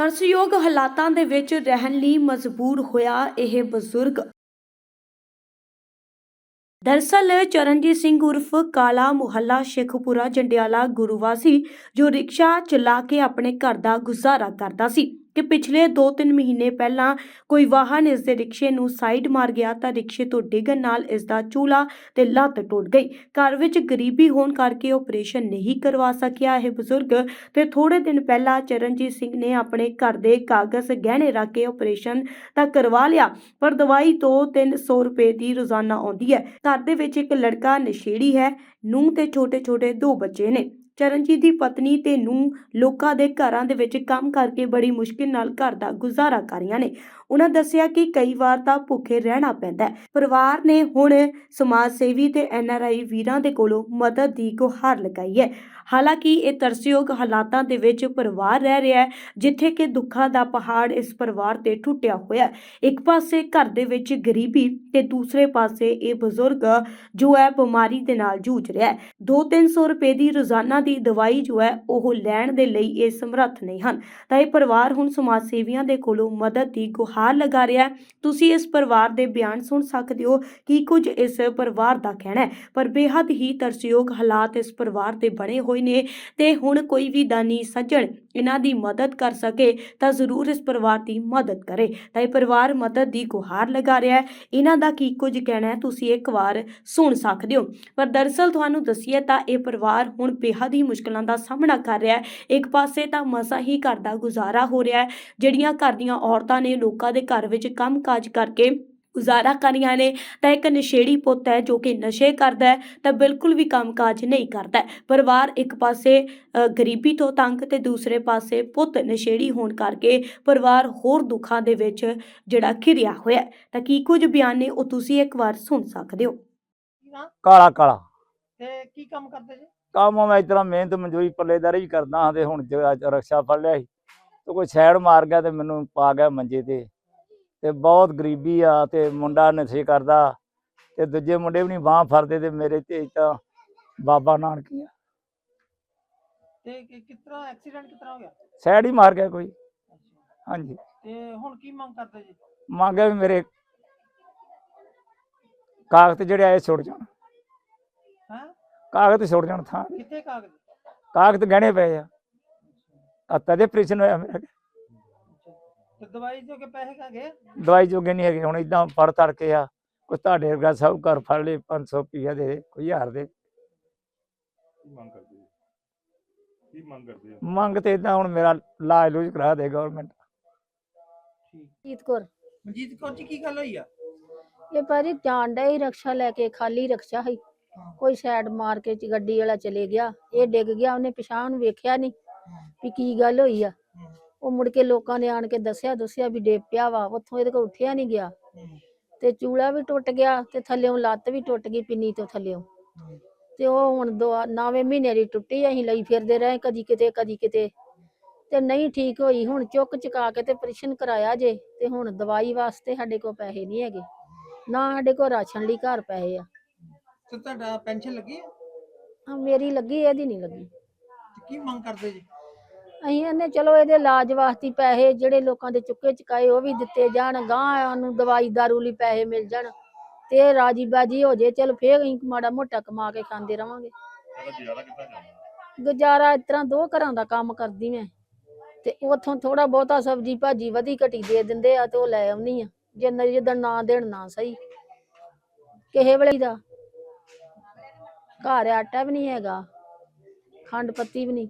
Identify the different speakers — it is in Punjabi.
Speaker 1: ਤਰਸਯੋਗ ਹਾਲਾਤਾਂ ਦੇ ਵਿੱਚ ਰਹਿਣ ਲਈ ਮਜਬੂਰ ਹੋਇਆ ਇਹ ਬਜ਼ੁਰਗ। ਦਰਸਲ ਚਰਨਜੀਤ ਸਿੰਘ ਉਰਫ ਕਾਲਾ ਮੁਹੱਲਾ ਸ਼ੇਖਪੁਰਾ, ਜੰਡਿਆਲਾ ਗੁਰੂਵਾਸੀ, ਜੋ ਰਿਕਸ਼ਾ ਚਲਾ ਕੇ ਆਪਣੇ ਘਰ ਦਾ ਗੁਜ਼ਾਰਾ ਕਰਦਾ ਸੀ। ਕਿ ਪਿਛਲੇ 2-3 ਮਹੀਨੇ ਪਹਿਲਾਂ ਕੋਈ ਵਾਹਨ ਇਸ ਦੇ ਰਿਕਸ਼ੇ ਨੂੰ ਸਾਈਡ ਮਾਰ ਗਿਆ ਤਾਂ ਰਿਕਸ਼ੇ ਤੋਂ ਡਿੱਗਣ ਨਾਲ ਇਸ ਦਾ ਚੂਲਾ ਤੇ ਲੱਤ ਟੁੱਟ ਗਈ। ਘਰ ਵਿੱਚ ਗਰੀਬੀ ਹੋਣ ਕਰਕੇ ਆਪਰੇਸ਼ਨ ਨਹੀਂ ਕਰਵਾ ਸਕਿਆ ਇਹ ਬਜ਼ੁਰਗ ਤੇ ਥੋੜੇ ਦਿਨ ਪਹਿਲਾਂ ਚਰਨਜੀਤ ਸਿੰਘ ਨੇ ਆਪਣੇ ਘਰ ਦੇ ਕਾਗਜ਼ ਗਹਿਣੇ ਰੱਖ ਕੇ ਆਪਰੇਸ਼ਨ ਤਾਂ ਕਰਵਾ ਲਿਆ, ਪਰ ਦਵਾਈ ਤੋਂ 300 ਰੁਪਏ ਦੀ ਰੋਜ਼ਾਨਾ ਆਉਂਦੀ ਹੈ। ਘਰ ਦੇ ਵਿੱਚ ਇੱਕ ਲੜਕਾ ਨਸ਼ੇੜੀ ਹੈ, ਨੂੰਹ ਤੇ ਛੋਟੇ-ਛੋਟੇ ਦੋ ਬੱਚੇ ਨੇ। ਚਰਨਜੀਤ ਦੀ ਪਤਨੀ ਤੇ ਨੂੰ ਲੋਕਾਂ ਦੇ ਘਰਾਂ ਦੇ ਵਿੱਚ ਕੰਮ ਕਰਕੇ ਬੜੀ ਮੁਸ਼ਕਿਲ ਨਾਲ ਘਰ ਦਾ ਗੁਜ਼ਾਰਾ ਕਰ ਰਹੀਆਂ ਨੇ। ਉਹਨਾਂ ਦੱਸਿਆ ਕਿ ਕਈ ਵਾਰ ਤਾਂ ਭੁੱਖੇ ਰਹਿਣਾ ਪੈਂਦਾ ਹੈ। ਪਰਿਵਾਰ ਨੇ ਹੁਣ ਸਮਾਜ ਸੇਵੀ ਤੇ ਐਨਆਰਆਈ ਵੀਰਾਂ ਦੇ ਕੋਲੋਂ ਮਦਦ ਦੀ ਗੁਹਾਰ ਲਗਾਈ ਹੈ। ਹਾਲਾਂਕਿ ਇਹ ਤਰਸਯੋਗ ਹਾਲਾਤਾਂ ਦੇ ਵਿੱਚ ਪਰਿਵਾਰ ਰਹਿ ਰਿਹਾ ਹੈ, ਜਿੱਥੇ ਕਿ ਦੁੱਖਾਂ ਦਾ ਪਹਾੜ ਇਸ ਪਰਿਵਾਰ ਤੇ ਟੁੱਟਿਆ ਹੋਇਆ ਹੈ। ਇੱਕ ਪਾਸੇ ਘਰ ਦੇ ਵਿੱਚ ਗਰੀਬੀ ਤੇ ਦੂਸਰੇ ਪਾਸੇ ਇਹ ਬਜ਼ੁਰਗ ਜੋ ਹੈ ਬਿਮਾਰੀ ਦੇ ਨਾਲ ਜੂਝ ਰਿਹਾ ਹੈ। 2-300 ਰੁਪਏ ਦੀ ਰੋਜ਼ਾਨਾ ਦੀ ਦਵਾਈ ਜੋ ਹੈ, ਉਹ ਲੈਣ ਦੇ ਲਈ ਇਹ ਸਮਰੱਥ ਨਹੀਂ ਹਨ। ਤਾਂ ਇਹ ਪਰਿਵਾਰ ਹੁਣ ਸਮਾਜ ਸੇਵੀਆਂ ਦੇ ਕੋਲੋਂ ਮਦਦ ਦੀ ਗੁਹਾਰ ਲਗਾ ਰਿਹਾ ਹੈ। ਤੁਸੀਂ ਇਸ ਪਰਿਵਾਰ ਦੇ ਬਿਆਨ ਸੁਣ ਸਕਦੇ ਹੋ ਕੀ ਕੁਝ ਇਸ ਪਰਿਵਾਰ ਦਾ ਕਹਿਣਾ ਹੈ। ਪਰ ਬੇਹੱਦ ਹੀ ਤਰਸਯੋਗ ਹਾਲਾਤ ਇਸ ਪਰਿਵਾਰ ਦੇ ਬਣੇ ਹੋਏ ਨੇ ਤੇ ਹੁਣ ਕੋਈ ਵੀ ਦਾਨੀ ਸੱਜਣ ਇਹਨਾਂ ਦੀ ਮਦਦ ਕਰ ਸਕੇ ਤਾਂ ਜ਼ਰੂਰ ਇਸ ਪਰਿਵਾਰ ਦੀ ਮਦਦ ਕਰੇ। ਤਾਂ ਇਹ ਪਰਿਵਾਰ ਮਦਦ ਦੀ ਗੁਹਾਰ ਲਗਾ ਰਿਹਾ ਹੈ। ਇਹਨਾਂ ਦਾ ਕੀ ਕੁਝ ਕਹਿਣਾ ਹੈ, ਤੁਸੀਂ ਇੱਕ ਵਾਰ ਸੁਣ ਸਕਦੇ ਹੋ। ਪਰ ਦਰਅਸਲ ਤੁਹਾਨੂੰ ਦੱਸੀਏ ਤਾਂ ਇਹ ਪਰਿਵਾਰ ਹੁਣ ਬੇਹੱਦ ਹੀ ਮੁਸ਼ਕਲਾਂ ਦਾ ਸਾਹਮਣਾ ਕਰ ਰਿਹਾ ਹੈ। ਇੱਕ ਪਾਸੇ ਤਾਂ ਮਸਾ ਹੀ ਘਰ ਦਾ ਗੁਜ਼ਾਰਾ ਹੋ ਰਿਹਾ ਹੈ, ਜਿਹੜੀਆਂ ਘਰ ਦੀਆਂ ਔਰਤਾਂ ਨੇ ਲੋਕਾਂ ਦੇ ਘਰ ਵਿੱਚ ਕੰਮ-ਕਾਜ ਕਰਕੇ ਗੁਜ਼ਾਰਾ ਕਰੀਆਂ ਨੇ, ਤਾਂ ਇੱਕ ਨਸ਼ੇੜੀ ਪੁੱਤ ਹੈ ਜੋ ਕਿ ਨਸ਼ੇ ਕਰਦਾ ਹੈ, ਤਾਂ ਬਿਲਕੁਲ ਵੀ ਕੰਮ-ਕਾਜ ਨਹੀਂ ਕਰਦਾ ਪਰਿਵਾਰ ਇੱਕ ਪਾਸੇ ਗਰੀਬੀ ਤੋਂ ਤੰਗ ਤੇ ਦੂਸਰੇ ਪਾਸੇ ਪੁੱਤ ਨਸ਼ੇੜੀ ਹੋਣ ਕਰਕੇ ਪਰਿਵਾਰ ਹੋਰ ਦੁੱਖਾਂ ਦੇ ਵਿੱਚ ਜਿਹੜਾ ਘਿਰਿਆ ਹੋਇਆ ਤਾਂ ਕੀ ਕੁਝ ਬਿਆਨ ਨੇ ਉਹ ਤੁਸੀਂ ਇੱਕ ਵਾਰ ਸੁਣ ਸਕਦੇ ਹੋ?
Speaker 2: ਕਾਲਾ ਕਾਲਾ
Speaker 3: ਤੇ ਕੀ ਕੰਮ ਕਰਦੇ ਜੀ?
Speaker 2: ਕੰਮ ਮੈਂ ਇਤਨਾ ਮਿਹਨਤ ਮਜ਼ਦੂਰੀ ਪੱਲੇਦਾਰੀ ਵੀ ਕਰਦਾ ਹਾਂ ਤੇ ਹੁਣ ਰਕਸ਼ਾ ਫੜ ਲਿਆ ਸੀ ਤੇ ਕੋਈ ਸਾਈਡ ਮਾਰ ਗਿਆ ਤੇ ਮੈਨੂੰ ਪਾ ਗਿਆ ਮੰਜੇ ਤੇ। ਤੇ ਬਹੁਤ ਗਰੀਬੀ ਆ ਤੇ ਮੁੰਡਾ ਨਸ਼ੇ ਕਰਦਾ ਤੇ ਦੂਜੇ ਮੁੰਡੇ ਵੀ ਨਹੀਂ ਬਾਹ ਫੜਦੇ ਤੇ ਮੇਰੇ ਤੇ ਤਾਂ ਬਾਬਾ ਨਾਨਕ ਆ।
Speaker 3: ਤੇ ਕਿਸ ਤਰ੍ਹਾਂ ਐਕਸੀਡੈਂਟ ਕਿਸ ਤਰ੍ਹਾਂ ਹੋ ਗਿਆ?
Speaker 2: ਸਾਈਡ ਹੀ ਮਾਰ ਗਿਆ ਕੋਈ। ਹਾਂਜੀ।
Speaker 3: ਤੇ ਹੁਣ ਕੀ ਮੰਗ ਕਰਦੇ ਜੀ?
Speaker 2: ਮੰਗਿਆ ਵੀ ਮੇਰੇ ਕਾਗਜ਼ ਜਿਹੜੇ ਆਏ ਛੁੱਟ ਜਾਣ।
Speaker 3: ਹੈ?
Speaker 2: ਕਾਗਜ਼ ਛੁੱਟ ਜਾਣ ਥਾਂ।
Speaker 3: ਕਿੱਥੇ ਕਾਗਜ਼?
Speaker 2: ਕਾਗਜ਼ ਗਹਿਣੇ ਪਏ ਆ। ਆ ਤਦੇ ਆਪਰੇਸ਼ਨ ਹੋਇਆ ਮੇਰਾ।
Speaker 3: ਤੇ ਦਵਾਈ ਜੋ ਕੇ ਪੈਸੇ ਕਾ ਗਏ
Speaker 2: ਦਵਾਈ ਜੋਗੇ ਨਹੀਂ ਹੈਗੇ। ਹੁਣ ਇਦਾਂ ਫੜ ਤੜ ਕੇ ਆ ਕੋਈ ਤੁਹਾਡੇ ਵਰਗਾ ਸਭ ਘਰ ਫੜ ਲਏ 500 ਰੁਪਈਆ ਦੇ ਦੇ, ਕੋਈ ਹਜ਼ਾਰ ਦੇ।
Speaker 4: ਮੰਗ ਕਰਦੇ ਹੋ? ਕੀ ਮੰਗ ਕਰਦੇ ਹੋ?
Speaker 2: ਮੰਗ ਤੇ ਇਦਾਂ ਹੁਣ ਮੇਰਾ ਇਲਾਜ ਲੂਜ ਕਰਾ ਦੇ ਗਵਰਨਮੈਂਟ
Speaker 3: ਠੀਕ।
Speaker 5: ਜੀਤ ਕੌਰ।
Speaker 3: ਮਨਜੀਤ ਕੌਰ ਜੀ ਕੀ ਗੱਲ ਹੋਈ ਆ?
Speaker 5: ਇਹ ਜਾਣ ਡਿਆ ਸੀ ਰਕਸ਼ਾ ਲੈ ਕੇ ਖਾਲੀ ਰਕਸ਼ਾ
Speaker 3: ਹਾਂ।
Speaker 5: ਕੋਈ ਸਾਈਡ ਮਾਰ ਕੇ ਚ- ਗੱਡੀ ਵਾਲਾ ਚਲੇ ਗਿਆ ਇਹ ਡਿੱਗ ਗਿਆ ਉਹਨੇ ਪਿਛਾਂਹ ਨੂੰ ਵੇਖਿਆ ਨਹੀਂ ਵੀ ਕੀ ਗੱਲ ਹੋਈ ਆ। ਉਹ ਮੁੜ ਕੇ ਲੋਕਾਂ ਨੇ ਆਣ ਕੇ ਦੱਸਿਆ ਦੱਸਿਆ ਵੀ ਡਿੱਗ ਪਿਆ ਵਾ ਉੱਥੋਂ ਇਹਦੇ ਕੋਲ ਉੱਠਿਆ ਨਹੀਂ ਗਿਆ। ਤੇ ਚੂਲਾ ਵੀ ਟੁੱਟ ਗਿਆ ਤੇ ਥੱਲਿਓਂ ਲੱਤ ਵੀ ਟੁੱਟ ਗਈ ਪਿੰਨੀ ਤੋਂ ਥੱਲਿਓਂ। ਤੇ ਉਹ ਹੁਣ ਦੋ ਨਵੇਂ ਮਹੀਨੇ ਦੀ ਟੁੱਟੀ ਅਸੀਂ ਲਈ ਫਿਰਦੇ ਰਹੇ ਕਦੀ ਕਿਤੇ ਕਦੀ ਕਿਤੇ। ਤੇ ਨਹੀਂ ਠੀਕ ਹੋਈ ਹੁਣ ਚੁੱਕ ਚੁਕਾ ਕੇ ਤੇ ਆਪਰੇਸ਼ਨ ਕਰਾਇਆ ਜੇ ਤੇ ਹੁਣ ਦਵਾਈ ਵਾਸਤੇ ਸਾਡੇ ਕੋਲ ਪੈਸੇ ਨਹੀਂ ਹੈਗੇ। ਨਾ ਸਾਡੇ ਕੋਲ ਰਾਸ਼ਨ ਲਈ ਘਰ ਪੈਸੇ ਆ।
Speaker 3: ਤੇ ਤੁਹਾਡਾ ਪੈਨਸ਼ਨ ਲੱਗੀ ਆ
Speaker 5: ਆਹ ਮੇਰੀ ਲੱਗੀ ਇਹਦੀ ਨਹੀਂ ਲੱਗੀ।
Speaker 3: ਤੇ ਕੀ ਮੰਗ ਕਰਦੇ ਜੀ?
Speaker 5: ਅਸੀਂ ਇਹਨੇ ਚਲੋ ਇਹਦੇ ਇਲਾਜ ਵਾਸਤੇ ਪੈਸੇ ਜਿਹੜੇ ਲੋਕਾਂ ਦੇ ਚੁੱਕੇ ਚੁਕਾਏ ਉਹ ਵੀ ਦਿੱਤੇ ਜਾਣ ਗਾਂ ਨੂੰ ਦਵਾਈ ਦਾਰੂ ਲਈ ਪੈਸੇ ਮਿਲ ਜਾਣ ਤੇ ਇਹ ਰਾਜੀ ਬਾਜੀ ਹੋ ਜੇ ਚਲ ਫੇਰ ਅਸੀਂ ਮਾੜਾ ਮੋਟਾ ਕਮਾ ਕੇ ਖਾਂਦੇ ਰਵਾਂਗੇ।
Speaker 4: ਇਹਦਾ ਗੁਜ਼ਾਰਾ ਕਿੱਦਾਂ ਚੱਲਦਾ
Speaker 5: ਗੁਜ਼ਾਰਾ ਇਸ ਤਰ੍ਹਾਂ ਦੋ ਘਰਾਂ ਦਾ ਕੰਮ ਕਰਦੀ ਮੈਂ ਤੇ ਉਥੋਂ ਥੋੜਾ ਬਹੁਤਾ ਸਬਜੀ ਭਾਜੀ ਵਧੀ ਘਟੀ ਦੇ ਦਿੰਦੇ ਆ ਤੇ ਉਹ ਲੈ ਆਉਣੀ ਆ ਜੇ ਜਿੱਦਣ ਨਾ ਦੇਣ ਨਾ ਸਹੀ। ਕਿਸੇ ਵੇਲੇ ਦਾ। ਘਰ ਆਟਾ ਵੀ ਨਹੀਂ ਹੈਗਾ ਖੰਡ ਪੱਤੀ ਵੀ ਨਹੀਂ।